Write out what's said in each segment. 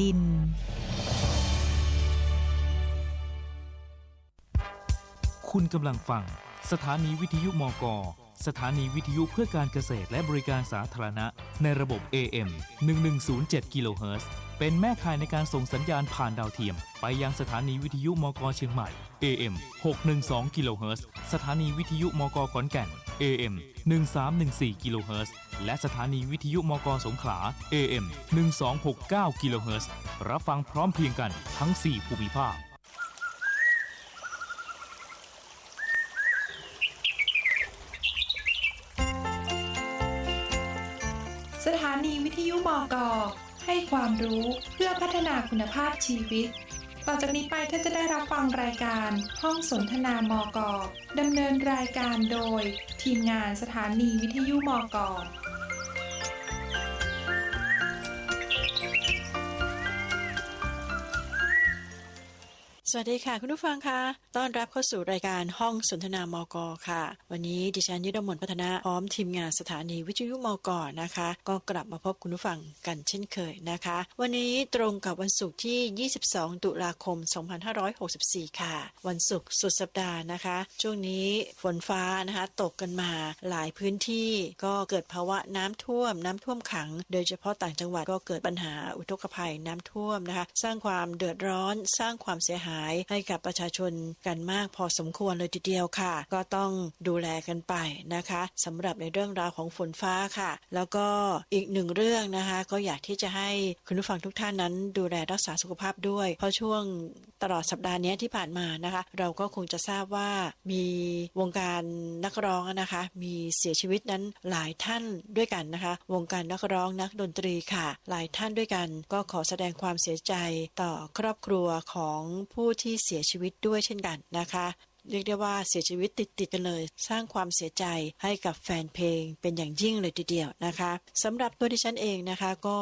ดิน คุณกำลังฟัง สถานีวิทยุมก สถานีวิทยุเพื่อการเกษตรและบริการสาธารณะ ในระบบ AM 1107กิโลเฮิรตซ์ เป็นแม่ข่ายในการส่งสัญญาณผ่านดาวเทียม ไปยังสถานีวิทยุมกเชียงใหม่ AM 612กิโลเฮิรตซ์สถานีวิทยุมกขอนแก่น AM 1314กิโลเฮิรตซ์และสถานีวิทยุมกสงขลา AM 1269กิโลเฮิรตซ์รับฟังพร้อมเพียงกันทั้ง 4 ภูมิภาคสถานีวิทยุมก ให้ความรู้เพื่อพัฒนาคุณภาพชีวิต ต่อจากนี้ไปท่านจะได้รับฟังรายการห้องสนทนามกดำเนินรายการโดย ทีมงานสถานีวิทยุมกสวัสดีค่ะ คุณผู้ฟังค่ะ ต้อนรับเข้าสู่รายการห้องสนทนามกค่ะ วันนี้ดิฉันยุทธมนพัฒนาพร้อมทีมงานสถานีวิทยุมกนะคะ ก็กลับมาพบคุณผู้ฟังกันเช่นเคยนะคะ วันนี้ตรงกับวันศุกร์ที่ 22 ตุลาคม 2564 ค่ะ วันศุกร์สุดสัปดาห์นะคะ ช่วงนี้ฝนฟ้านะคะตกกันมาหลายพื้นที่ก็เกิดภาวะน้ำท่วม น้ำท่วมขัง โดยเฉพาะต่างจังหวัดก็เกิดปัญหาอุทกภัยน้ำท่วมนะคะ สร้างความเดือดร้อน สร้างความเสียหายให้กับประชาชนกันมากพอสมควรเลยทีเดียวค่ะ ก็ต้องดูแลกันไปนะคะสำหรับในเรื่องราวของฝนฟ้าค่ะ แล้วก็อีกหนึ่งเรื่องนะคะ ก็อยากที่จะให้คุณผู้ฟังทุกท่านนั้น ดูแลรักษาสุขภาพด้วย เพราะช่วงตลอดสัปดาห์นี้ที่ผ่านมานะคะ เราก็คงจะทราบว่ามีวงการนักร้องนะคะ มีเสียชีวิตนั้นหลายท่านด้วยกันนะคะ วงการนักร้องนักดนตรีค่ะ หลายท่านด้วยกัน ก็ขอแสดงความเสียใจต่อครอบครัวของผู้ที่เสียชีวิตด้วยเช่นกันนะคะ เรียกได้ว่าเสียชีวิตติดติดๆกันเลย สร้างความเสียใจให้กับแฟนเพลงเป็นอย่างยิ่งเลยทีเดียวนะคะสำหรับตัวดิฉันเองนะคะ ก็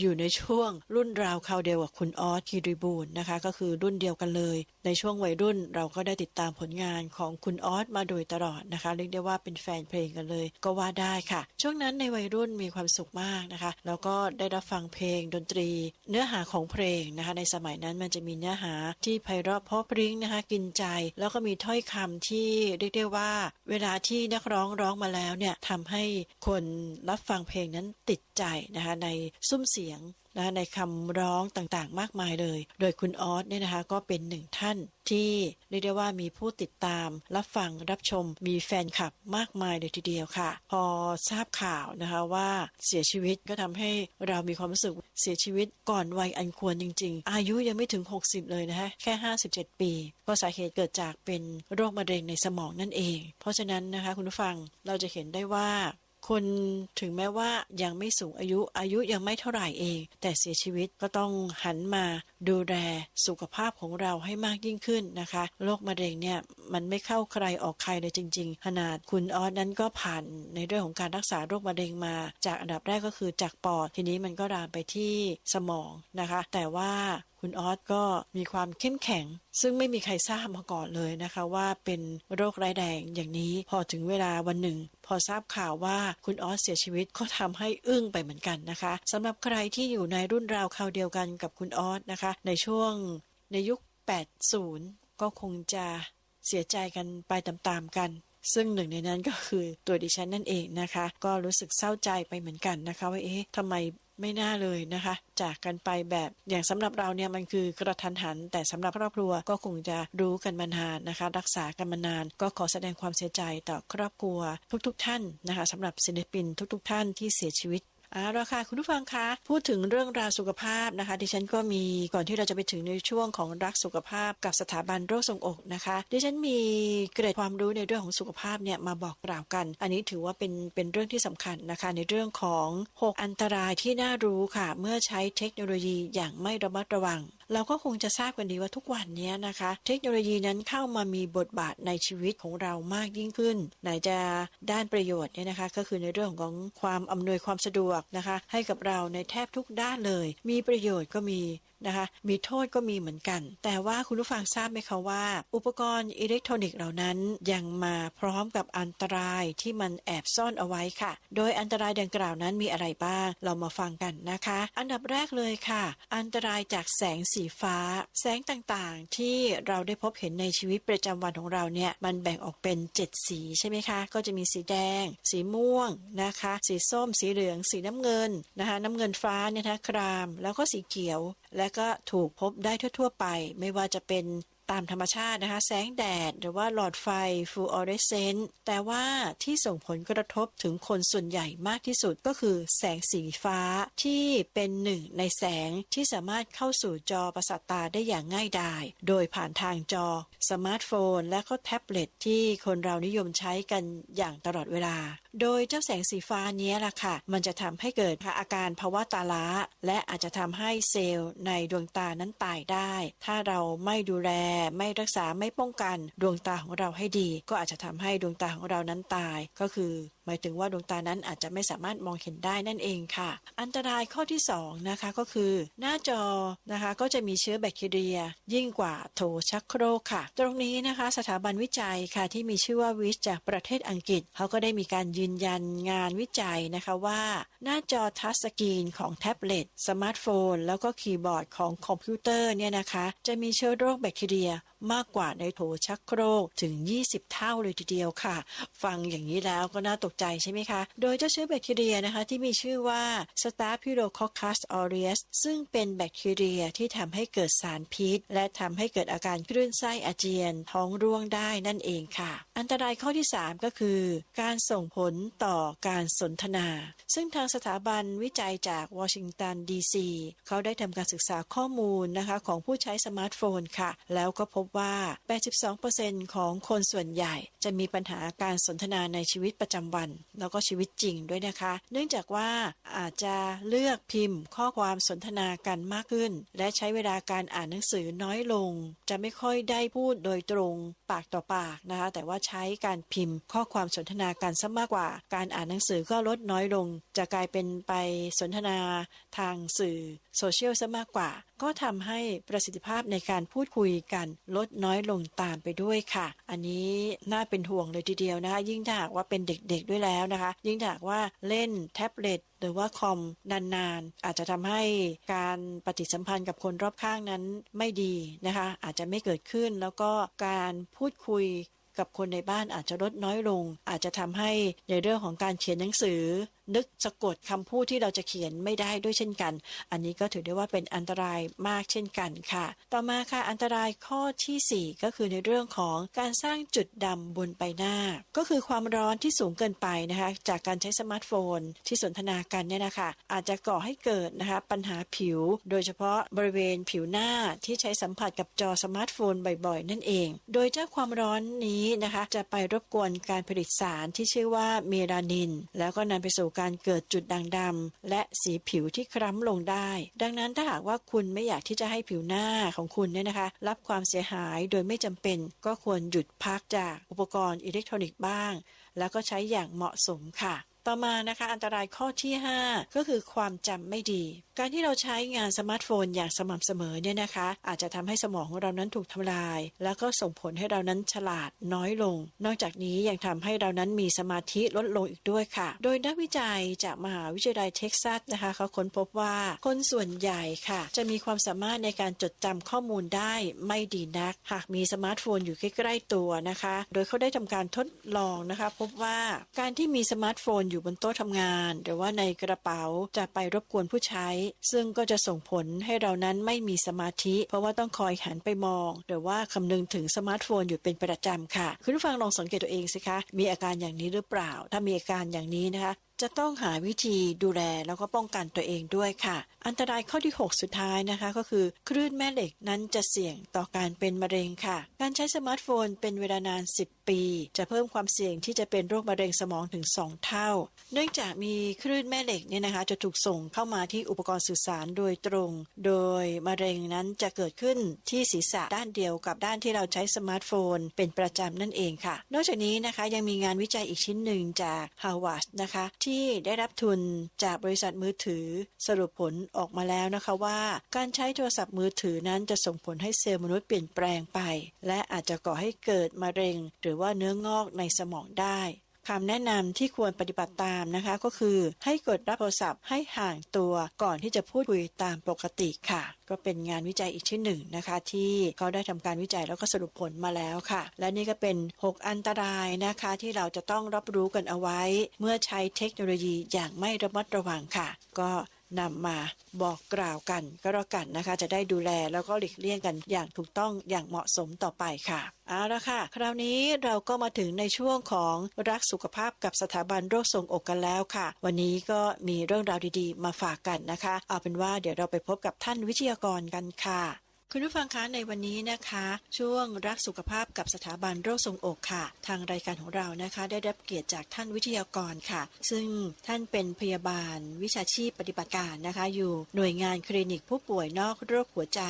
อยู่ในช่วงรุ่นราวคราวเดียวกับคุณออสคีรีบูลนะคะ ก็คือรุ่นเดียวกันเลย ในช่วงวัยรุ่นเราก็ได้ติดตามผลงานของคุณออสมาโดยตลอดนะคะเรียกได้ว่าเป็นแฟนเพลงกันเลย ก็ว่าได้ค่ะ ช่วงนั้นในวัยรุ่นมีความสุขมากนะคะ แล้วก็ได้รับฟังเพลงดนตรี เนื้อหาของเพลงนะคะ ในสมัยนั้นมันจะมีเนื้อหาที่ไพเราะเพราะพริ้งนะคะ กินใจ แล้วก็มีถ้อยคำที่เรียกได้ว่า เวลาที่นักร้องร้องมาแล้วเนี่ยทำให้คนรับฟังเพลงนั้นติดใจนะคะในซุ้มเสียงนะคะในคำร้องต่างๆ มากมายเลย โดยคุณออสเนี่ยนะคะก็เป็นหนึ่งท่านที่เรียกได้ว่ามีผู้ติดตาม รับฟังรับชมมีแฟนคลับมากมายเลยทีเดียวค่ะ พอทราบข่าวนะคะว่าเสียชีวิตก็ทำให้เรามีความรู้สึกเสียชีวิตก่อนวัยอันควรจริง ๆ อายุยังไม่ถึง 60 เลยนะคะแค่ 57 ปีก็สาเหตุเกิดจากเป็นโรคมะเร็งในสมองนั่นเอง เพราะฉะนั้นนะคะคุณผู้ฟังเราจะเห็นได้ว่า คนถึงแม้ว่ายังไม่สูงอายุอายุยังไม่เท่าไหร่เอง แต่เสียชีวิตก็ต้องหันมาดูแลสุขภาพของเราให้มากยิ่งขึ้นนะคะโรคมะเร็งเนี่ยมันไม่เข้าใครออกใครเลยจริง ๆ ขนาดคุณออสนั้นก็ผ่านในเรื่องของการรักษาโรคมะเร็งมา จากอันดับแรกก็คือจากปอดทีนี้มันก็ลามไปที่สมองนะคะ แต่ว่าคุณออสก็มีความเข้มแข็ง ซึ่งไม่มีใครทราบมาก่อนเลยนะคะ ว่าเป็นโรคร้ายแรงอย่างนี้พอถึงเวลาวันหนึ่ง พอทราบข่าวว่าคุณออสเสียชีวิตก็ทำให้อึ้งไปเหมือนกันนะคะสำหรับใครที่อยู่ในรุ่นราวคราวเดียวกันกับคุณออสนะคะ ในช่วงในยุค 80 ก็คงจะเสียใจกันไปตามๆกัน ซึ่งหนึ่งในนั้นก็คือตัวดิฉันนั่นเองนะคะ ก็รู้สึกเศร้าใจไปเหมือนกันนะคะว่าเอ๊ะทำไมไม่น่าเลยนะคะ จากกันไปแบบอย่างสำหรับเราเนี่ยมันคือกระทันหัน แต่สำหรับครอบครัวก็คงจะรู้กันมานานนะคะ รักษากันมานาน ก็ขอแสดงความเสียใจต่อครอบครัวทุกๆทท่านนะคะสำหรับศิลปินทุกๆท่านที่เสียชีวิต เอาละค่ะคุณผู้ฟังคะพูดถึงเรื่องราวสุขภาพนะคะ ดิฉันก็มีก่อนที่เราจะไปถึงในช่วงของรักสุขภาพกับสถาบันโรคทรงอกนะคะ ดิฉันมีเกร็ดความรู้ในเรื่องของสุขภาพเนี่ยมาบอกกล่าวกัน อันนี้ถือว่าเป็นเป็นเรื่องที่สำคัญนะคะ ในเรื่องของ 6 อันตรายที่น่ารู้ค่ะ เมื่อใช้เทคโนโลยีอย่างไม่ระมัดระวัง เราก็คงจะทราบกันดีว่าทุกวันนี้นะคะ เทคโนโลยีนั้นเข้ามามีบทบาทในชีวิตของเรามากยิ่งขึ้น ไหนจะด้านประโยชน์เนี่ยนะคะ ก็คือในเรื่องของความอำนวยความสะดวกนะคะ ให้กับเราในแทบทุกด้านเลย มีประโยชน์ก็มี นะคะ มีโทษก็มีเหมือนกัน แต่ว่าคุณผู้ฟังทราบไหมคะว่า อุปกรณ์อิเล็กทรอนิกส์เหล่านั้นยังมาพร้อมกับอันตรายที่มันแอบซ่อนเอาไว้ค่ะ โดยอันตรายดังกล่าวนั้นมีอะไรบ้าง เรามาฟังกันนะคะ อันดับแรกเลยค่ะ อันตรายจากแสงสีฟ้า แสงต่างๆ ที่เราได้พบเห็นในชีวิตประจำวันของเราเนี่ย มันแบ่งออกเป็น 7 สีใช่ไหมคะ ก็จะมีสีแดง สีม่วงนะคะ สีส้ม สีเหลือง สีน้ำเงินนะคะ น้ำเงินฟ้าเนี่ยนะคราม แล้วก็สีเขียว และและก็ถูกพบได้ทั่ว ๆ ไป ไม่ว่าจะเป็นตามธรรมชาตินะคะ แสงแดด หรือว่าหลอดไฟฟลูออเรสเซนต์แต่ว่าที่ส่งผลกระทบถึงคนส่วนใหญ่มากที่สุดก็คือแสงสีฟ้าที่เป็นหนึ่งในแสงที่สามารถเข้าสู่จอประสาทตาได้อย่างง่ายดาย โดยผ่านทางจอ สมาร์ทโฟน และก็แท็บเล็ตที่คนเรานิยมใช้กันอย่างตลอดเวลา โดยเจ้าแสงสีฟ้านี้ล่ะค่ะ มันจะทำให้เกิดอาการภาวะตาล้า และอาจจะทำให้เซลล์ในดวงตานั้นตายได้ ถ้าเราไม่ดูแลไม่รักษาไม่ป้องกัน ดวงตาของเราให้ดี ก็อาจจะทำให้ดวงตาของเรานั้นตายก็คือ หมายถึงว่าดวงตานั้นอาจจะไม่สามารถมองเห็นได้นั่นเองค่ะ อันตรายข้อที่2นะคะก็คือ หน้าจอนะคะก็จะมีเชื้อแบคทีเรีย ยิ่งกว่าโถชักโครกค่ะ ตรงนี้นะคะสถาบันวิจัยค่ะที่มีชื่อว่าวิชจากประเทศอังกฤษเขาก็ได้มีการยืนยันงานวิจัยนะคะว่า หน้าจอทัชสกรีนของแท็บเล็ตสมาร์ทโฟน แล้วก็คีย์บอร์ดของคอมพิวเตอร์เนี่ยนะคะจะมีเชื้อโรคแบคทีเรียมากกว่าในโถชักโครกถึง 20 เท่าเลยทีเดียวค่ะ ฟังอย่างนี้แล้วก็น่าตกใจใช่ไหมคะ โดยเจ้าเชื้อแบคทีเรียนะคะที่มีชื่อว่า Staphylococcus aureus ซึ่งเป็นแบคทีเรียที่ทำให้เกิดสารพิษ และทำให้เกิดอาการคลื่นไส้อาเจียน ท้องร่วงได้นั่นเองค่ะ อันตรายข้อที่ 3 ก็คือ การส่งผลต่อการสนทนา ซึ่งทางสถาบันวิจัยจากวอชิงตันดีซีเขาได้ทำการศึกษาข้อมูลนะคะของผู้ใช้สมาร์ทโฟนค่ะ แล้วก็พบว่า 82%ของคนส่วนใหญ่ จะมีปัญหาการสนทนาในชีวิตประจำวันแล้วก็ชีวิตจริงด้วยนะคะ เนื่องจากว่าอาจจะเลือกพิมพ์ ข้อความสนทนากันมากขึ้น และใช้เวลาการอ่านหนังสือน้อยลง จะไม่ค่อยได้พูดโดยตรงปากต่อปากนะคะ แต่ว่าใช้การพิมพ์ ข้อความสนทนากันซะมากกว่า การอ่านหนังสือก็ลดน้อยลง จะกลายเป็นไปสนทนาทางสื่อโซเชียลซะมากกว่า ก็ทำให้ประสิทธิภาพในการพูดคุยกันลดน้อยลงตามไปด้วยค่ะ อันนี้น่าเป็นห่วงเลยทีเดียวนะคะยิ่งถ้าหากว่าเป็นเด็กๆด้วยแล้วนะคะ ยิ่งจาหากว่าเล่นแท็บเล็ตหรือว่าคอมนานๆ อาจจะทำให้การปฏิสัมพันธ์กับคนรอบข้างนั้นไม่ดีนะคะ อาจจะไม่เกิดขึ้นแล้วก็การพูดคุยกับคนในบ้านอาจจะลดน้อยลง อาจจะทำให้ในเรื่องของการเขียนหนังสือ นึกสะกดคำพูดที่เราจะเขียนไม่ได้ด้วยเช่นกัน อันนี้ก็ถือได้ว่าเป็นอันตรายมากเช่นกันค่ะ ต่อมาค่ะอันตรายข้อทีสี่ 4 ก็คือในเรื่องของการสร้างจุดดำบนใบหน้า ก็คือความร้อนที่สูงเกินไปนะคะ จากการใช้สมาร์ทโฟนที่สนทนากันเนี่ยนะคะอาจจะก่อให้เกิดนะคะปัญหาผิว โดยเฉพาะบริเวณผิวหน้าที่ใช้สัมผัสกับจอสมาร์ทโฟนบ่อยๆ นั่นเอง โดยเจ้าความร้อนนี้นะคะ จะไปรบกวนการผลิตสารที่ชื่อว่าเมลานิน แล้วก็นำไปสู่การเกิดจุดด่างดำและสีผิวที่คล้ำลงได้ ดังนั้นถ้าหากว่าคุณไม่อยากที่จะให้ผิวหน้าของคุณเนี่ยนะคะ รับความเสียหายโดยไม่จำเป็น ก็ควรหยุดพักจากอุปกรณ์อิเล็กทรอนิกส์บ้าง แล้วก็ใช้อย่างเหมาะสมค่ะ ต่อมานะคะอันตรายข้อที่ 5 ก็คือความจำไม่ดี การที่เราใช้งานสมาร์ทโฟนอย่างสม่ำเสมอเนี่ยนะคะ อาจจะทำให้สมองของเรานั้นถูกทำลาย แล้วก็ส่งผลให้เรานั้นฉลาดน้อยลง นอกจากนี้ยังทำให้เรานั้นมีสมาธิลดลงอีกด้วยค่ะ โดยนักวิจัยจากมหาวิทยาลัยเท็กซัสนะคะเขาค้นพบว่าคนส่วนใหญ่ค่ะ จะมีความสามารถในการจดจำข้อมูลได้ไม่ดีนัก หากมีสมาร์ทโฟนอยู่ใกล้ๆตัวนะคะ โดยเขาได้ทำการทดลองนะคะ พบว่าการที่มีสมาร์ทโฟนอยู่บนโต๊ะทำงาน หรือว่าในกระเป๋าจะไปรบกวนผู้ใช้ซึ่งก็จะส่งผลให้เรานั้นไม่มีสมาธิ เพราะว่าต้องคอยหันไปมอง หรือว่าคำนึงถึงสมาร์ทโฟนอยู่เป็นประจำค่ะ คุณผู้ฟังลองสังเกตตัวเองสิคะ มีอาการอย่างนี้หรือเปล่า ถ้ามีอาการอย่างนี้นะคะ จะต้องหาวิธีดูแลแล้วก็ป้องกันตัวเองด้วยค่ะ อันตรายข้อที่ 6 สุดท้ายนะคะ ก็คือคลื่นแม่เหล็กนั้นจะเสี่ยงต่อการเป็นมะเร็งค่ะ การใช้สมาร์ทโฟนเป็นเวลานาน 10 ปี จะเพิ่มความเสี่ยงที่จะเป็นโรคมะเร็งสมองถึง 2 เท่า เนื่องจากมีคลื่นแม่เหล็กเนี่ยนะคะ จะถูกส่งเข้ามาที่อุปกรณ์สื่อสารโดยตรง โดยมะเร็งนั้นจะเกิดขึ้นที่ศีรษะด้านเดียวกับด้านที่เราใช้สมาร์ทโฟน เป็นประจำนั่นเองค่ะ นอกจากนี้นะคะยังมีงานวิจัยอีกชิ้นหนึ่งจากฮาวาดนะคะที่ได้รับทุนจากบริษัทมือถือ สรุปผลออกมาแล้วนะคะว่า การใช้โทรศัพท์มือถือนั้นจะส่งผลให้เซลล์มนุษย์เปลี่ยนแปลงไป และอาจจะก่อให้เกิดมะเร็ง หรือว่าเนื้องอกในสมองได้ คำแนะนำที่ควรปฏิบัติตามนะคะ ก็คือให้กดรับโทรศัพท์ให้ห่างตัวก่อนที่จะพูดคุยตามปกติค่ะ ก็เป็นงานวิจัยอีกชิ้นหนึ่งนะคะ ที่เขาได้ทำการวิจัยแล้วก็สรุปผลมาแล้วค่ะ และนี่ก็เป็น 6 อันตรายนะคะ ที่เราจะต้องรับรู้กันเอาไว้ เมื่อใช้เทคโนโลยีอย่างไม่ระมัดระวังค่ะ ก็ นำมาบอกกล่าวกันก็แล้วกันนะคะ จะได้ดูแลแล้วก็หลีกเลี่ยงกันอย่างถูกต้องอย่างเหมาะสมต่อไปค่ะเอาละค่ะ คราวนี้เราก็มาถึงในช่วงของรักสุขภาพกับสถาบันโรคทรงอกกันแล้วค่ะ วันนี้ก็มีเรื่องราวดีๆ มาฝากกันนะคะ เอาเป็นว่าเดี๋ยวเราไปพบกับท่านวิทยากรกันค่ะ คุณผู้ฟังคะในวันนี้นะคะ ช่วงรักสุขภาพกับสถาบันโรคทรงอกค่ะ ทางรายการของเรานะคะ ได้รับเกียรติจากท่านวิทยากรค่ะ ซึ่งท่านเป็นพยาบาล วิชาชีพปฏิบัติการนะคะ อยู่หน่วยงานคลินิกผู้ป่วยนอกโรคหัวใจ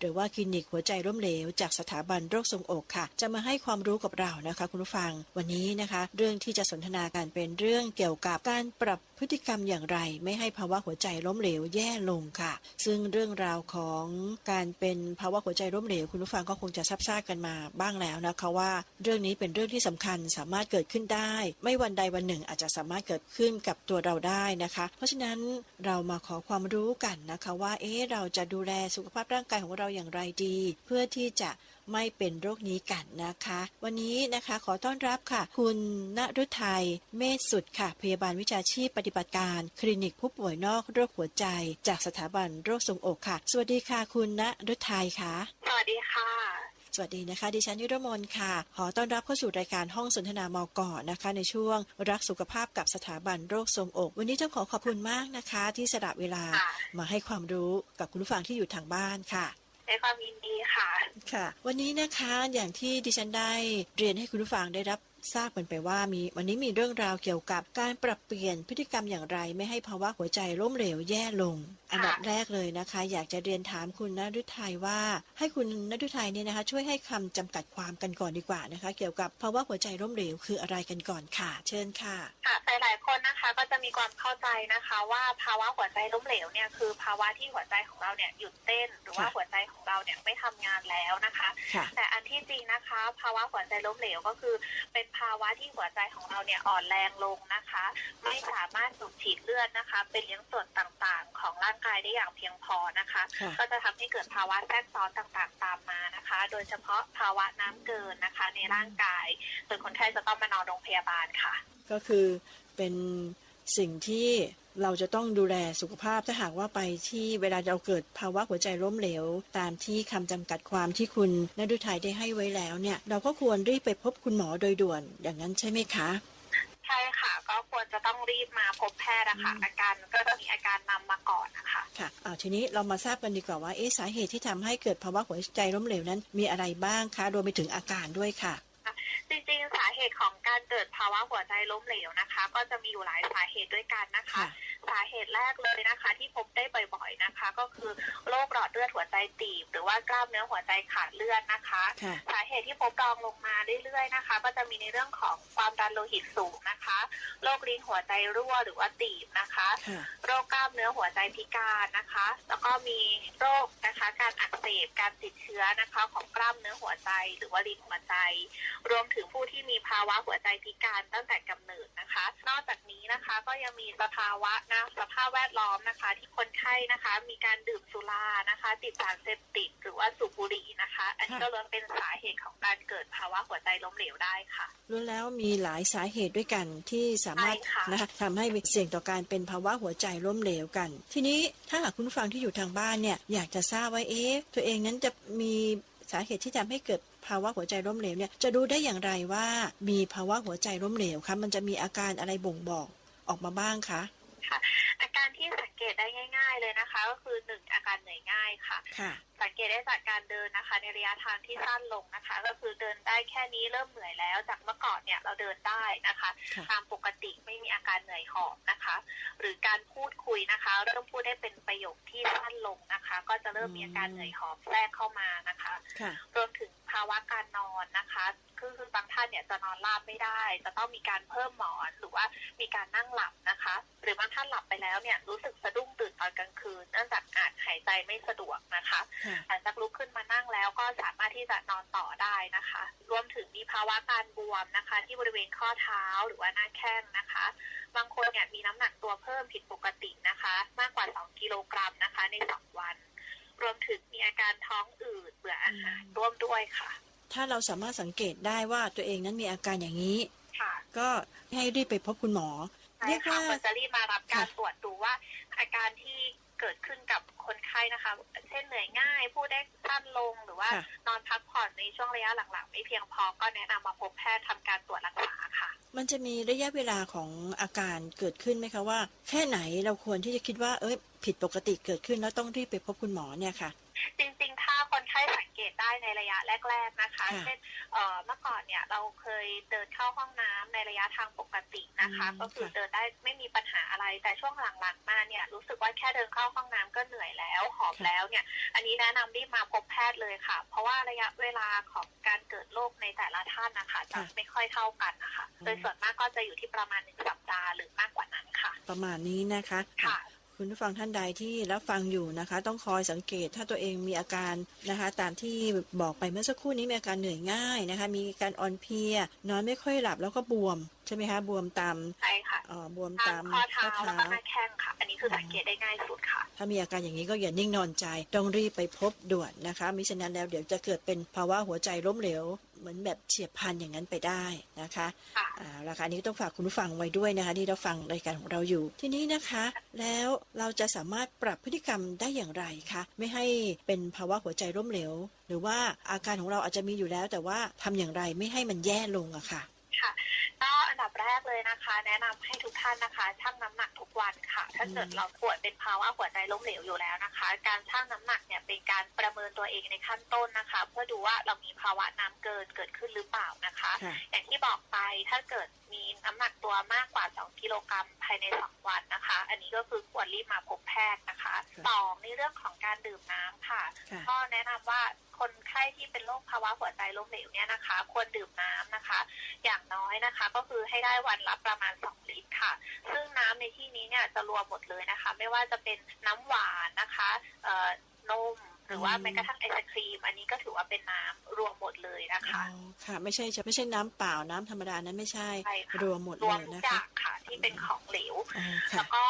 หรือว่าคลินิกหัวใจล้มเหลว จากสถาบันโรคทรงอกค่ะ จะมาให้ความรู้กับเรานะคะ คุณผู้ฟังวันนี้นะคะ เรื่องที่จะสนทนากันเป็นเรื่องเกี่ยวกับการปรับพฤติกรรมอย่างไรไม่ให้ภาวะหัวใจล้มเหลวแย่ลงค่ะ ซึ่งเรื่องราวของการเป็นภาวะหัวใจล้มเหลวคุณผู้ฟังก็คงจะทราบทราบกันมาบ้างแล้วนะคะว่า เรื่องนี้เป็นเรื่องที่สำคัญสามารถเกิดขึ้นได้ ไม่วันใดวันหนึ่งอาจจะสามารถเกิดขึ้นกับตัวเราได้นะคะ เพราะฉะนั้นเรามาขอความรู้กันนะคะว่าเอ๊ะเราจะดูแลสุขภาพร่างกายของเราอย่างไรดี เพื่อที่จะไม่เป็นโรคนี้กันนะคะ วันนี้นะคะขอต้อนรับค่ะ คุณณฤทัยเมธสุดค่ะ พยาบาลวิชาชีพปฏิบัติการ คลินิกผู้ป่วยนอกโรคหัวใจ จากสถาบันโรคทรวงอกค่ะ สวัสดีค่ะ คุณณฤทัยค่ะ สวัสดีค่ะสวัสดีนะคะ ดิฉันยุรมนค่ะ ขอต้อนรับเข้าสู่รายการห้องสนทนามอกอนะคะ ในช่วงรักสุขภาพกับสถาบันโรคทรวงอก วันนี้ต้องขอขอบคุณมากนะคะ ที่สละเวลาค่ะมาให้ความรู้กับคุณผู้ฟังที่อยู่ทางบ้านค่ะในความยินดีค่ะ ค่ะ วันนี้นะคะอย่างที่ดิฉันได้เรียนให้คุณผู้ฟังได้รับทราบกันไปว่ามีวันนี้มีเรื่องราวเกี่ยวกับการปรับเปลี่ยนพฤติกรรมอย่างไร ไม่ให้ภาวะหัวใจล้มเหลวแย่ลง อันดับแรกเลยนะคะ อยากจะเรียนถามคุณนฤทัยว่า ให้คุณนฤทัยเนี่ยนะคะ ช่วยให้คำจำกัดความกันก่อนดีกว่านะคะ เกี่ยวกับภาวะหัวใจล้มเหลวคืออะไรกันก่อนค่ะ เชิญค่ะค่ะหลายๆคนนะคะก็จะมีความเข้าใจนะคะ ว่าภาวะหัวใจล้มเหลวเนี่ยคือภาวะที่หัวใจของเราเนี่ยหยุดเต้น หรือว่าหัวใจของเราเนี่ยไม่ทำงานแล้วนะคะค่ะแต่อันที่จริงนะคะ ภาวะหัวใจล้มเหลวก็คือ เป็นภาวะที่หัวใจของเราเนี่ยอ่อนแรงลงนะคะ ไม่สามารถสูบฉีดเลือดนะคะ เป็นเลี้ยงส่วนต่างๆ ของร่างกายได้อย่างเพียงพอนะคะค่ะก็จะทำให้เกิดภาวะแทรกซ้อนต่างๆ ตามมานะคะ โดยเฉพาะภาวะน้ำเกินนะคะ ในร่างกายจนคนไข้จะต้องมานอนโรงพยาบาลค่ะ ก็คือเป็นสิ่งที่ เราจะต้องดูแลสุขภาพถ้าหากว่าไปที่เวลาเราเกิดภาวะหัวใจล้มเหลว ตามที่คำจำกัดความที่คุณนฤทัยได้ให้ไว้แล้วเนี่ย เราก็ควรรีบไปพบคุณหมอโดยด่วน อย่างนั้นใช่ไหมคะใช่ค่ะ ก็ควรจะต้องรีบมาพบแพทย์นะคะอืมอาการก็จะมีอาการนำมาก่อนนะคะค่ะอ่าทีนี้เรามาทราบกันดีกว่าว่าเอ๊ะสาเหตุที่ทำให้เกิดภาวะหัวใจล้มเหลวนั้น มีอะไรบ้างคะรวมไปถึงอาการด้วยค่ะ จริงๆ สาเหตุของการเกิดภาวะหัวใจล้มเหลวนะคะ ก็จะมีอยู่หลายสาเหตุด้วยกันนะคะค่ะสาเหตุแรกเลยนะคะ ที่พบได้บ่อยๆนะคะ ก็คือโรคหลอดเลือดหัวใจตีบ หรือว่ากล้ามเนื้อหัวใจขาดเลือดนะคะค่ะสาเหตุที่พบรองลงมาเรื่อยๆนะคะ ก็จะมีในเรื่องของความดันโลหิตสูงนะคะโรคลิ้นหัวใจรั่วหรือว่าตีบนะคะค่ะโรคกล้ามเนื้อหัวใจพิการนะคะ แล้วก็มีโรคนะคะการอักเสบการติดเชื้อนะคะ ของกล้ามเนื้อหัวใจหรือว่าลิ้นหัวใจ รวมถึงผู้ที่มีภาวะหัวใจพิการตั้งแต่กำเนิดนะคะ นอกจากนี้นะคะก็ยังมีสภาวะนะสภาพแวดล้อมนะคะ ที่คนไข้นะคะ มีการดื่มสุรานะคะติดสารเสพติดหรือว่าสูบบุหรี่นะคะ อันนี้ก็ล้วนเป็นสาเหตุของการเกิดภาวะหัวใจล้มเหลวได้ค่ะรู้แล้วมีหลายสาเหตุด้วยกันที่สามารถใช่ค่ะนะคะทำให้เสี่ยงต่อการเป็นภาวะหัวใจล้มเหลวกัน ทีนี้ถ้าหากคุณผู้ฟังที่อยู่ทางบ้านเนี่ยอยากจะทราบว่าเอ๊ะตัวเองนั้นจะมีสาเหตุที่ทำให้เกิด ภาวะหัวใจล้มเหลวเนี่ยจะดูได้อย่างไรว่า มีภาวะหัวใจล้มเหลวคะมันจะมีอาการอะไรบ่งบอกออกมาบ้างคะ ที่สังเกตได้ง่าย ๆเลยนะคะ ก็คือหนึ่งอาการเหนื่อยง่ายค่ะค่ะ สังเกตได้จากการเดินนะคะ ในระยะทางที่สั้นลงนะคะ ก็คือเดินได้แค่นี้เริ่มเหนื่อยแล้ว จากเมื่อก่อนเนี่ยเราเดินได้นะคะค่ะตามปกติไม่มีอาการเหนื่อยหอบนะคะ หรือการพูดคุยนะคะ เริ่มพูดได้เป็นประโยคที่สั้นลงนะคะ ก็จะเริ่มมีอาการเหนื่อยหอบแทรกเข้ามานะคะค่ะรวมถึงภภาวะการนอนนะคะคือคือบางท่านเนี่ยจะนอนราบไม่ได้ จะต้องมีการเพิ่มหมอนหรือว่ามีการนั่งหลับนะคะ หรือบางท่านหลับไปแล้วเนี่ยรู้สึกสะดุ้งตื่นตอนกลางคืนเนื่องจากอาจหายใจไม่สะดวกนะคะค่ะหลังจากลุกขึ้นมานั่งแล้วก็สามารถที่จะนอนต่อได้นะคะ รวมถึงมีภาวะการบวมนะคะ ที่บริเวณข้อเท้าหรือว่าหน้าแข้งนะคะ บางคนเนี่ยมีน้ำหนักตัวเพิ่มผิดปกตินะคะ มากกว่า 2 กิโลกรัมนะคะใน 2 วัน รวมถึงมีอาการท้องอืดเบื่ออาหารร่วมด้วยค่ะ ถ้าเราสามารถสังเกตได้ว่าตัวเองนั้นมีอาการอย่างนี้ค่ะก็ให้รีบไปพบคุณหมอใช่เรียกค่ะว่าควรจะรีบมารับการค่ะตรวจดูว่า อาการที่เกิดขึ้นกับคนไข้นะคะ เช่นเหนื่อยง่าย พูดได้สั้นลงหรือว่าค่ะ นอนพักผ่อนในช่วงระยะหลังๆ ไม่เพียงพอก็แนะนำมาพบแพทย์ทำการตรวจรักษาค่ะ มันจะมีระยะเวลาของอาการเกิดขึ้นไหมคะว่า แค่ไหนเราควรที่จะคิดว่าเอ้ยผิดปกติเกิดขึ้นแล้วต้องรีบไปพบคุณหมอเนี่ยค่ะ จริงๆ ถ้าคนไข้สังเกตได้ในระยะแรก ๆนะคะค่ะเช่นเอ่อเมื่อก่อนเนี่ยเราเคยเดินเข้าห้องน้ำในระยะทางปกตินะคะอืมก็คือค่ะเดินได้ไม่มีปัญหาอะไร แต่ช่วงหลังๆมาเนี่ยรู้สึกว่าแค่เดินเข้าห้องน้ำก็เหนื่อยแล้วหอบแล้วเนี่ย อันนี้แนะนำรีบมาพบแพทย์เลยค่ะ เพราะว่าระยะเวลาของการเกิดโรคในแต่ละท่านนะคะ จะไม่ค่อยเท่ากันนะคะ โดยส่วนมากก็จะอยู่ที่ประมาณหนึ่งสัปดาห์หรือมากกว่านั้นค่ะ ประมาณนี้นะคะค่ะ คุณผู้ฟังท่านใดที่รับฟังอยู่นะคะ ต้องคอยสังเกตถ้าตัวเองมีอาการนะคะ ตามที่บอกไปเมื่อสักครู่นี้มีอาการเหนื่อยง่ายนะคะ มีการอ่อนเพลียนอนไม่ค่อยหลับแล้วก็บวมใช่ไหมคะบวมตามใช่ค่ะเอ่อบวมตาตามมข้อเท้าข้อแล้วเท้าก็หน้าแข้งค่ะ อันนี้คือสังเกตได้ง่ายสุดค่ะ ถ้ามีอาการอย่างนี้ก็อย่านิ่งนอนใจ ต้องรีบไปพบด่วนนะคะมิฉะนั้นแล้วเดี๋ยวจะเกิดเป็นภาวะหัวใจล้มเหลว เหมือนแบบเฉียบพลันอย่างนั้นไปได้นะคะค่ะอ่าราคานี้ต้องฝากคุณผู้ฟังไว้ด้วยนะคะ ที่เราฟังรายการของเราอยู่ ทีนี้นะคะ แล้วเราจะสามารถปรับพฤติกรรมได้อย่างไรคะไม่ให้เป็นภาวะหัวใจล้มเหลว หรือว่าอาการของเราอาจจะมีอยู่แล้ว แต่ว่าทำอย่างไรไม่ให้มันแย่ลงอะค่ะ ค่ะก็ อันดับแรกเลยนะคะ แนะนำให้ทุกท่านนะคะชั่งน้ำหนักทุกวันค่ะ ถ้าเกิดอืมเราป่วยเป็นภาวะหัวใจล้มเหลวอยู่แล้วนะคะ การชั่งน้ำหนักเนี่ยเป็นการประเมินตัวเองในขั้นต้นนะคะ เพื่อดูว่าเรามีภาวะน้ำเกินเกิดขึ้นหรือเปล่านะคะค่ะอย่างที่บอกไปถ้าเกิดมีน้ำหนักตัวมากกว่า 2 กิโลกรัมภายใน2วันนะคะ อันนี้ก็คือควรรีบมาพบแพทย์นะคะค่ะสองในเรื่องของการดื่มน้ำค่ะค่ะก็แนะนำว่าคนไข้ที่เป็นโรคภาวะหัวใจล้มเหลวเนี่ยนะคะ ควรดื่มน้ำนะคะ อย่างน้อยนะคะ ก็คือให้ได้วันละประมาณ 2 ลิตรค่ะ ซึ่งน้ำในที่นี้เนี่ยจะรวมหมดเลยนะคะ ไม่ว่าจะเป็นน้ำหวานนะคะเอ่อนมหรือว่าอืมแม้กระทั่งไอศครีม อันนี้ก็ถือว่าเป็นน้ำรวมหมดเลยนะคะอ๋อค่ะไม่ใช่จะไม่ใช่น้ำเปล่าน้ำธรรมดานั้นไม่ใช่ใช่ค่ะรวมหมดรเลวมยทุกนะอคะย่างค่ะ ที่เป็นของเหลวอ๋อค่ะแล้วก็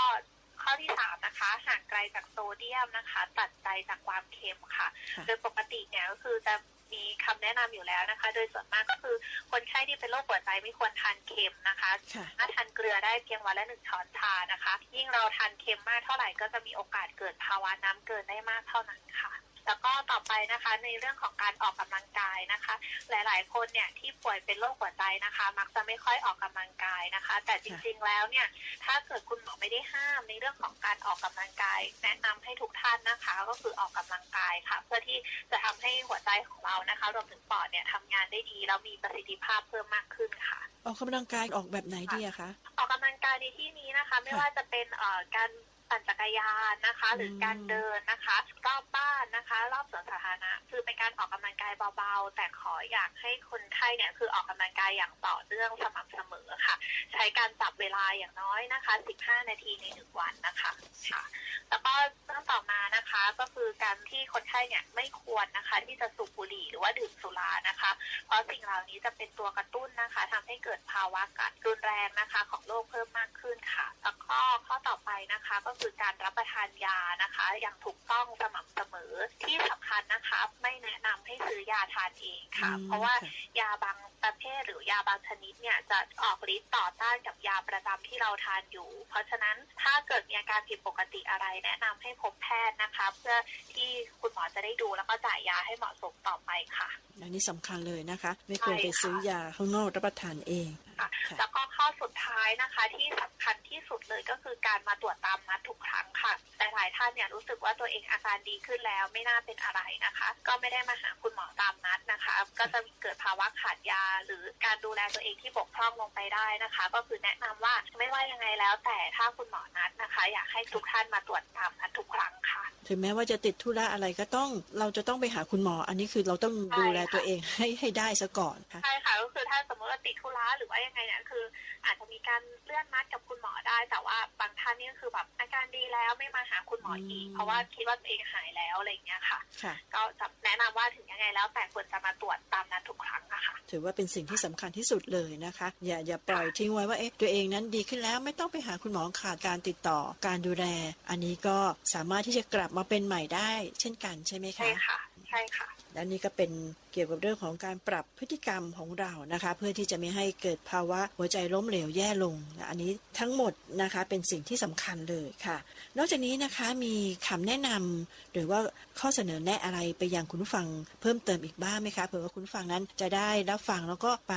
ข้อที่สามนะคะห่างไกลจากโซเดียมนะคะ ตัดใจจากความเค็มค่ะค่ะโดยปกติเนี่ยก็คือจะ มีคำแนะนำอยู่แล้วนะคะ โดยส่วนมากก็คือคนไข้ที่เป็นโรคหัวใจไม่ควรทานเค็มนะคะค่ะถ้าทานเกลือได้เพียงวันละหนึ่งช้อนชานะคะ ยิ่งเราทานเค็มมากเท่าไหร่ก็จะมีโอกาสเกิดภาวะน้ำเกินได้มากเท่านั้นค่ะ แล้วก็ต่อไปนะคะในเรื่องของการออกกำลังกายนะคะ หลาย ๆ คนเนี่ยที่ป่วยเป็นโรคหัวใจนะคะ มักจะไม่ค่อยออกกำลังกายนะคะ แต่จริงๆแล้วเนี่ยถ้าเกิดคุณหมอไม่ได้ห้ามในเรื่องของการออกกำลังกาย แนะนำให้ทุกท่านนะคะ ก็คือออกกำลังกายค่ะ เพื่อที่จะทำให้หัวใจของเรานะคะรวมถึงปอดเนี่ยทำงานได้ดีแล้วมีประสิทธิภาพเพิ่มมากขึ้นค่ะ ออกกำลังกายออกแบบไหนดีอะคะออกกำลังกายในที่นี้นะคะ ไม่ว่าจะเป็นเอ่อการ ปั่นจักรยานนะคะ หรือการเดินนะคะรอบบ้านนะคะ รอบสวนสาธารณะคือเป็นการออกกำลังกายเบาๆ แต่ขออยากให้คนไข้เนี่ยคือออกกำลังกายอย่างต่อเนื่องสม่ำเสมอค่ะ ใช้การจับเวลาอย่างน้อยนะคะ 15 นาทีในหนึ่งวันนะคะค่ะแล้วก็เรื่องต่อมานะคะก็คือการที่คนไข้เนี่ยไม่ควรนะคะ ที่จะสูบบุหรี่หรือว่าดื่มสุรานะคะ เพราะสิ่งเหล่านี้จะเป็นตัวกระตุ้นนะคะทำให้เกิดภาวะกัดรุนแรงนะคะ ของโรคเพิ่มมากขึ้นค่ะ แล้วก็ข้อต่อไปนะคะก็คือการรับประทานยานะคะ อย่างถูกต้องสม่ำเสมอที่สำคัญนะคะ ไม่แนะนำให้ซื้อยาทานเองค่ะอืมเพราะว่าค่ะยาบางประเภทหรือยาบางชนิดเนี่ยจะออกฤทธิ์ต่อต้านกับยาประจำที่เราทานอยู่ เพราะฉะนั้นถ้าเกิดมีอาการผิดปกติอะไร แนะนำให้พบแพทย์นะคะ เพื่อที่คุณหมอจะได้ดูแล้วก็จ่ายยาให้เหมาะสมต่อไปค่ะอันนี้สำคัญเลยนะคะ ไม่ควรใช่ไปค่ะซื้อยาข้างนอกรับประทานเอง ค่ะค่ะ แล้วก็ข้อสุดท้ายนะคะ ที่สำคัญที่สุดเลยก็คือการมาตรวจตามนัดทุกครั้งค่ะ แต่หลายท่านเนี่ยรู้สึกว่าตัวเองอาการดีขึ้นแล้วไม่น่าเป็นอะไรนะคะ ก็ไม่ได้มาหาคุณหมอตามนัดนะคะ ก็จะเกิดภาวะขาดยา หรือการดูแลตัวเองที่บกพร่องลงไปได้นะคะ ก็คือแนะนำว่าไม่ว่ายังไงแล้ว แต่ถ้าคุณหมอนัดนะคะ อยากให้ทุกท่านมาตรวจตามนัดทุกครั้งค่ะ ถึงแม้ว่าจะติดธุระอะไรก็ต้องเราจะต้องไปหาคุณหมอ อันนี้คือเราต้องดูแลใช่ค่ะตัวเองให้ให้ได้ซะก่อนค่ะใช่ค่ะก็คือถ้าสมมติว่าติดธุระหรือว่ายังไงเนี่ยคืออาจจะมีการเลื่อนนัดกับคุณหมอได้ แต่ว่าบางท่านนี่ก็คือแบบอาการดีแล้วไม่มาหาคุณหมออีกอืมเพราะว่าคิดว่าตัวเองหายแล้วอะไรอย่างเงี้ยค่ะค่ะก็จะแนะนำว่าถึงยังไงแล้ว แต่ควรจะมาตรวจตามนัดทุกครั้งอะค่ะถือว่าเป็นสิ่งที่สำคัญที่สุดเลยนะคะ อย่าอย่าปล่อยทิ้งไว้ว่าเอ๊ะตัวเองนั้นดีขึ้นแล้วไม่ต้องไปหาคุณหมอขาดการติดต่อการดูแล อันนี้ก็สามารถที่จะกลับมาเป็นใหม่ได้ เช่นกันใช่ไหมใช่คะค่ะใช่ค่ะ และนี่ก็เป็นเกี่ยวกับเรื่องของการปรับพฤติกรรมของเรานะคะ เพื่อที่จะไม่ให้เกิดภาวะหัวใจล้มเหลวแย่ลงนะอันนี้ทั้งหมดนะคะเป็นสิ่งที่สำคัญเลยค่ะ นอกจากนี้นะคะมีคำแนะนำหรือว่าข้อเสนอแนะอะไรไปยังคุณฟังเพิ่มเติมอีกบ้างไหมคะเผื่อว่าคุณฟังนั้นจะได้รับฟังแล้วก็ไป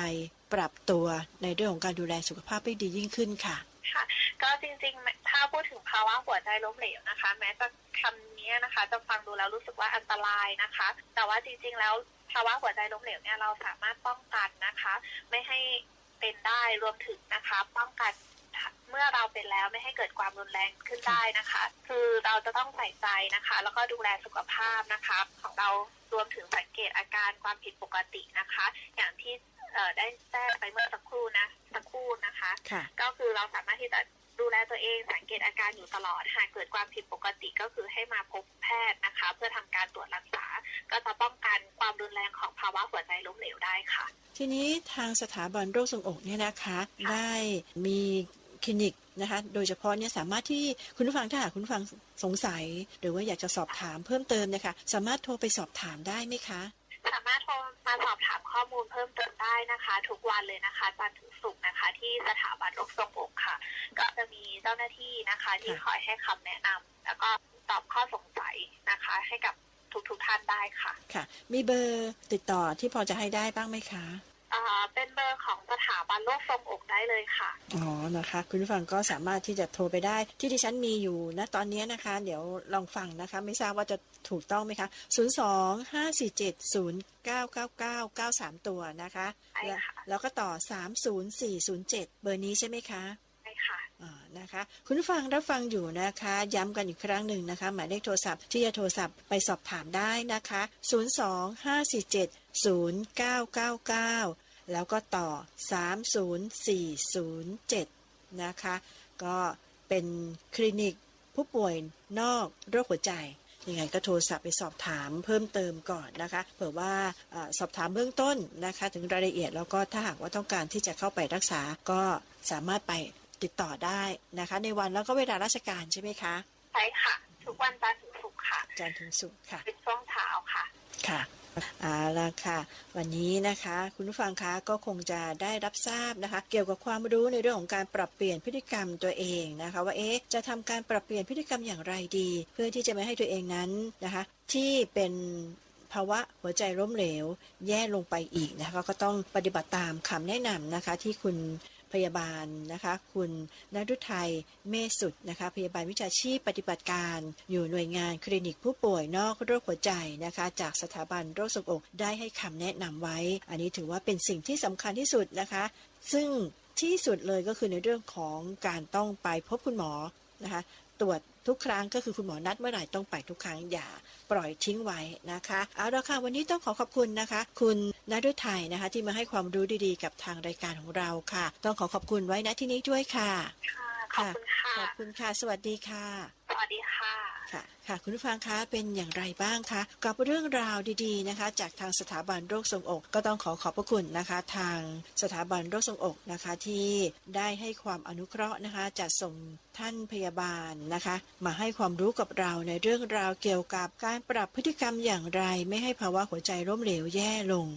ปรับตัวในเรื่องของการดูแลสุขภาพได้ดียิ่งขึ้นค่ะค่ะ ก็จริงๆ ถ้าพูดถึงภาวะหัวใจล้มเหลวนะคะ แม้จะคำนี้นะคะ จะฟังดูแล้วรู้สึกว่าอันตรายนะคะ แต่ว่าจริง ๆ แล้วภาวะหัวใจล้มเหลวเนี่ยเราสามารถป้องกันนะคะ ไม่ให้เป็นได้รวมถึงนะคะ ป้องกันเมื่อเราเป็นแล้วไม่ให้เกิดความรุนแรงขึ้นได้นะคะ คือเราจะต้องใส่ใจนะคะ แล้วก็ดูแลสุขภาพนะคะ ของเรารวมถึงสังเกตอาการความผิดปกตินะคะ อย่างที่เอ่อได้แจ้งไปเมื่อสักครู่นะสักครู่นะคะค่ะก็คือเราสามารถที่จะ ดูแลตัวเองสังเกตอาการอยู่ตลอด หากเกิดความผิดปกติก็คือให้มาพบแพทย์นะคะ เพื่อทำการตรวจรักษา ก็จะป้องกันความรุนแรงของภาวะหัวใจล้มเหลวได้ค่ะ ทีนี้ทางสถาบันโรคทรวงอกเนี่ยนะคะ ได้มีคลินิกนะคะ โดยเฉพาะเนี่ยสามารถที่คุณผู้ฟังถ้าหากคุณผู้ฟังสงสัย หรือว่าอยากจะสอบถามเพิ่มเติมเนะคะ สามารถโทรไปสอบถามได้ไหมคะ มาสอบถามข้อมูลเพิ่มเติมได้นะคะ ทุกวันเลยนะคะจันทร์ถึงศุกร์นะคะ ที่สถาบันโรคทรวงอกค่ะ ก็จะมีเจ้าหน้าที่นะคะ ที่ค่ะคอยให้คำแนะนำแล้วก็ตอบข้อสงสัยนะคะ ให้กับทุกๆท่านได้ค่ะ ค่ะ มีเบอร์ติดต่อที่พอจะให้ได้บ้างไหมคะอ่า เป็นเบอร์ของสถาบันโรคทรวงอกได้เลยค่ะ อ๋อนะคะ คุณผู้ฟังก็สามารถที่จะโทรไปได้ ที่ดิฉันมีอยู่ณตอนนี้นะคะ เดี๋ยวลองฟังนะคะ ไม่ทราบว่าจะถูกต้องไหมคะ 0 2 5 4 7 0 9 9 9 9 3 ตัวนะคะใช่แล้วค่ะแล้วก็ต่อ 30407 เบอร์นี้ใช่ไหมคะใช่ค่ะอ่า นะคะ คุณฟังรับฟังอยู่นะคะ ย้ำกันอีกครั้งหนึ่งนะคะ หมายเลขโทรศัพท์ที่จะโทรศัพท์ไปสอบถามได้นะคะ 025470999 แล้วก็ต่อ 30407 นะคะ ก็เป็นคลินิกผู้ป่วยนอกโรคหัวใจยังไงก็โทรศัพท์ไปสอบถามเพิ่มเติมก่อนนะคะ เผื่อว่าอาสอบถามเบื้องต้นนะคะ ถึงรายละเอียดแล้วก็ถ้าหากว่าต้องการที่จะเข้าไปรักษาก็สามารถไป ติดต่อได้นะคะ ในวันแล้วก็เวลาราชการใช่ไหมคะ ใช่ค่ะ ทุกวันจันทร์ถึงศุกร์ค่ะจันทร์ถึงศุกร์ค่ะ เป็นช่วงเช้าค่ะ ค่ะเอาละค่ะ วันนี้นะคะ คุณผู้ฟังคะก็คงจะได้รับทราบนะคะ เกี่ยวกับความรู้ในเรื่องของการปรับเปลี่ยนพฤติกรรมตัวเองนะคะ ว่าเอ๊ะจะทำการปรับเปลี่ยนพฤติกรรมอย่างไรดี เพื่อที่จะไม่ให้ตัวเองนั้นนะคะ ที่เป็นภาวะหัวใจล้มเหลว แย่ลงไปอีกนะคะ ก็ต้องปฏิบัติตามคำแนะนำนะคะ ที่คุณ พยาบาลนะคะ คุณนรุทัยเมษสุดนะคะ พยาบาลวิชาชีพปฏิบัติการ อยู่หน่วยงานคลินิกผู้ป่วยนอกโรคหัวใจนะคะ จากสถาบันโรคสมองได้ให้คำแนะนำไว้ อันนี้ถือว่าเป็นสิ่งที่สำคัญที่สุดนะคะ ซึ่งที่สุดเลยก็คือในเรื่องของการต้องไปพบคุณหมอนะคะ ตรวจ ทุกครั้งก็คือคุณหมอนัดเมื่อไหร่ต้องไปทุกครั้งอย่าปล่อยทิ้งไว้นะคะเอาละค่ะวันนี้ต้องขอขอบคุณนะคะ คุณนฤทัยนะคะ ที่มาให้ความรู้ดีๆ กับทางรายการของเราค่ะ ต้องขอขอบคุณไว้ณที่นี้ด้วยค่ะค่ะขอบคุณค่ะขอบคุณค่ะ สวัสดีค่ะ สวัสดีค่ะ ค่ะค่ะคุณผู้ฟังคะเป็นอย่างไรบ้างคะกับเรื่องราวดีๆนะคะ จากทางสถาบันโรคทรงอกก็ต้องขอขอบพระคุณนะคะ ทางสถาบันโรคทรงอกนะคะที่ได้ให้ความอนุเคราะห์นะคะจะส่งท่านพยาบาลนะคะ มาให้ความรู้กับเราในเรื่องราวเกี่ยวกับการปรับพฤติกรรมอย่างไร ไม่ให้ภาวะหัวใจล้มเหลวแย่ลง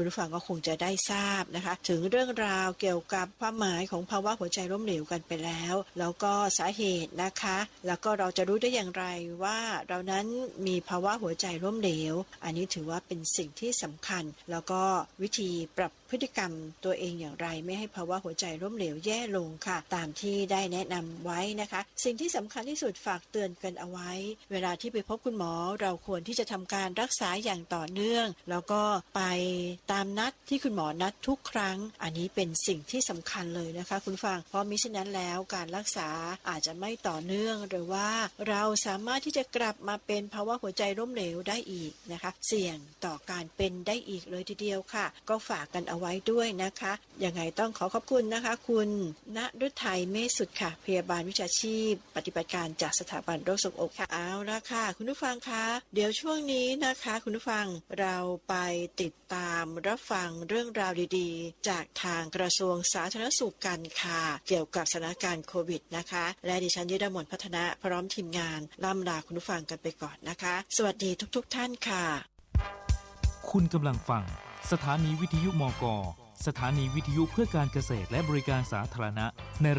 คุณผู้ฟังก็คงจะได้ทราบนะคะ ถึงเรื่องราวเกี่ยวกับความหมายของภาวะหัวใจล้มเหลวกันไปแล้ว แล้วก็สาเหตุนะคะ แล้วก็เราจะรู้ได้อย่างไรว่าเรานั้นมีภาวะหัวใจล้มเหลว อันนี้ถือว่าเป็นสิ่งที่สำคัญ แล้วก็วิธีปรับพฤติกรรมตัวเองอย่างไร ไม่ให้ภาวะหัวใจล้มเหลวแย่ลงค่ะ ตามที่ได้แนะนำไว้นะคะ สิ่งที่สำคัญที่สุดฝากเตือนกันเอาไว้ เวลาที่ไปพบคุณหมอเราควรที่จะทำการรักษาอย่างต่อเนื่อง แล้วก็ไปตามนัดที่คุณหมอนัดทุกครั้ง อันนี้เป็นสิ่งที่สำคัญเลยนะคะ คุณฟังเพราะมิฉะนั้นแล้วการรักษาอาจจะไม่ต่อเนื่องหรือว่าเราสามารถที่จะกลับมาเป็นภาวะหัวใจล้มเหลวได้อีกนะคะ เสี่ยงต่อการเป็นได้อีกเลยทีเดียวค่ะ ก็ฝากกันเอาไว้ด้วยนะคะยังไงต้องขอขอบคุณนะคะ คุณณฤทัยเมสุดค่ะ พยาบาลวิชาชีพ ปฏิบัติการจากสถาบันโรคทรงอกค่ะเอาละค่ะ คุณผู้ฟังคะ เดี๋ยวช่วงนี้นะคะ คุณผู้ฟังเราไปติดตามรับฟังเรื่องราวดีๆ จากทางกระทรวงสาธารณสุขกันค่ะ เกี่ยวกับสถานการณ์โควิดนะคะ และดิฉันยุดมนพัฒนะพร้อมทีมงานล่ำลาคุณผู้ฟังกันไปก่อนนะคะ สวัสดีทุก ๆ ท่านค่ะ คุณกำลังฟัง สถานีวิทยุมก สถานีวิทยุเพื่อการเกษตรและบริการสาธารณะในระ